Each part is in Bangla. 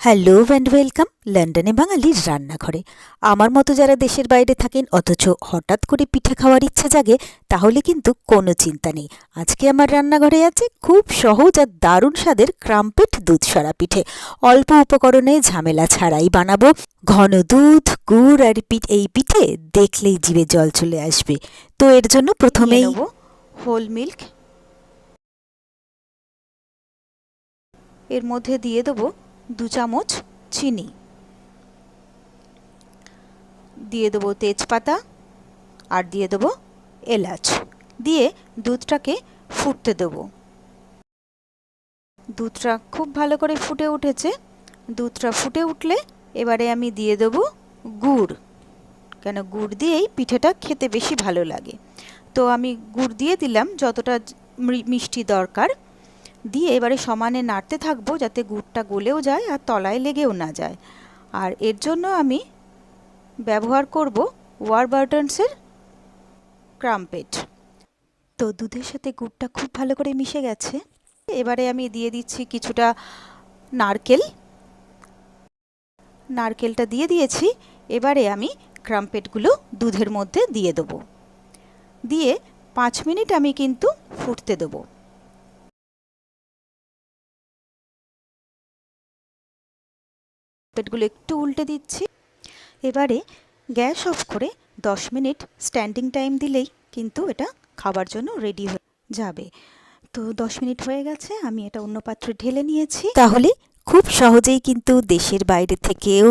হ্যালো অ্যান্ড ওয়েলকাম লন্ডনে বাঙালির রান্নাঘরে। আমার মতো যারা দেশের বাইরে থাকেন, অথচ হঠাৎ করে পিঠে খাওয়ার ইচ্ছা জাগে, তাহলে কিন্তু কোনো চিন্তা নেই। আজকে আমার রান্নাঘরে আছে খুব সহজ আর দারুণ স্বাদের ক্রাম্পেট দুধ সরা পিঠে। অল্প উপকরণে ঝামেলা ছাড়াই বানাবো ঘন দুধ, গুড় আর পিঠ এই পিঠে দেখলেই জিভে জল চলে আসবে। তো এর জন্য প্রথমেই হোল মিল্ক এর মধ্যে দিয়ে দেবো দু চামচ চিনি। দিয়ে দেবো তেজপাতা আর দিয়ে দেবো এলাচ। দিয়ে দুধটাকে ফুটতে দেবো। দুধটা খুব ভালো করে ফুটে উঠেছে। দুধটা ফুটে উঠলে এবারে আমি দিয়ে দেবো গুড়। কেন গুড় দিয়েই পিঠেটা খেতে বেশি ভালো লাগে। তো আমি গুড় দিয়ে দিলাম, যতটা মিষ্টি দরকার। দিয়ে এবারে সমানে নাড়তে থাকব যাতে গুড়টা গলেও যায় আর তলায় লেগেও না যায়। আর এর জন্য আমি ব্যবহার করব ওয়ারবার্টনসের ক্রাম্পেট তো দুধের সাথে গুড়টা খুব ভালো করে মিশে গেছে। এবারে আমি দিয়ে দিচ্ছি কিছুটা নারকেল। নারকেলটা দিয়ে দিয়েছি। এবারে আমি ক্রাম্পেটগুলো দুধের মধ্যে দিয়ে দেবো। দিয়ে পাঁচ মিনিট আমি কিন্তু ফুটতে দেবো। পেটগুলো একটু উল্টে দিচ্ছি। এবারে গ্যাস অফ করে দশ মিনিট স্ট্যান্ডিং টাইম দিলেই কিন্তু এটা খাবার জন্য রেডি হয়ে যাবে। তো দশ মিনিট হয়ে গেছে, আমি এটা অন্য পাত্রে ঢেলে নিয়েছি। তাহলে খুব সহজেই কিন্তু দেশের বাইরে থেকেও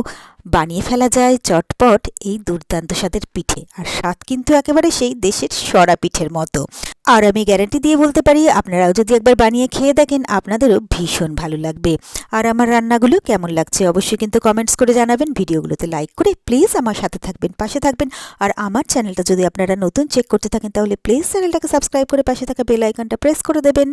বানিয়ে ফেলা যায় চটপট এই দুর্দান্ত স্বাদের পিঠে। আর স্বাদ কিন্তু একেবারে সেই দেশের সরা পিঠের মতো। আর আমি গ্যারান্টি দিয়ে বলতে পারি, আপনারাও যদি একবার বানিয়ে খেয়ে দেখেন, আপনাদেরও ভীষণ ভালো লাগবে। আর আমার রান্নাগুলো কেমন লাগছে অবশ্যই কিন্তু কমেন্টস করে জানাবেন, ভিডিওগুলোতে লাইক করে প্লিজ আমার সাথে থাকবেন, পাশে থাকবেন। আর আমার চ্যানেলটা যদি আপনারা নতুন চেক করতে থাকেন, তাহলে প্লিজ চ্যানেলটাকে সাবস্ক্রাইব করে পাশে থাকা বেল আইকনটা প্রেস করে দেবেন।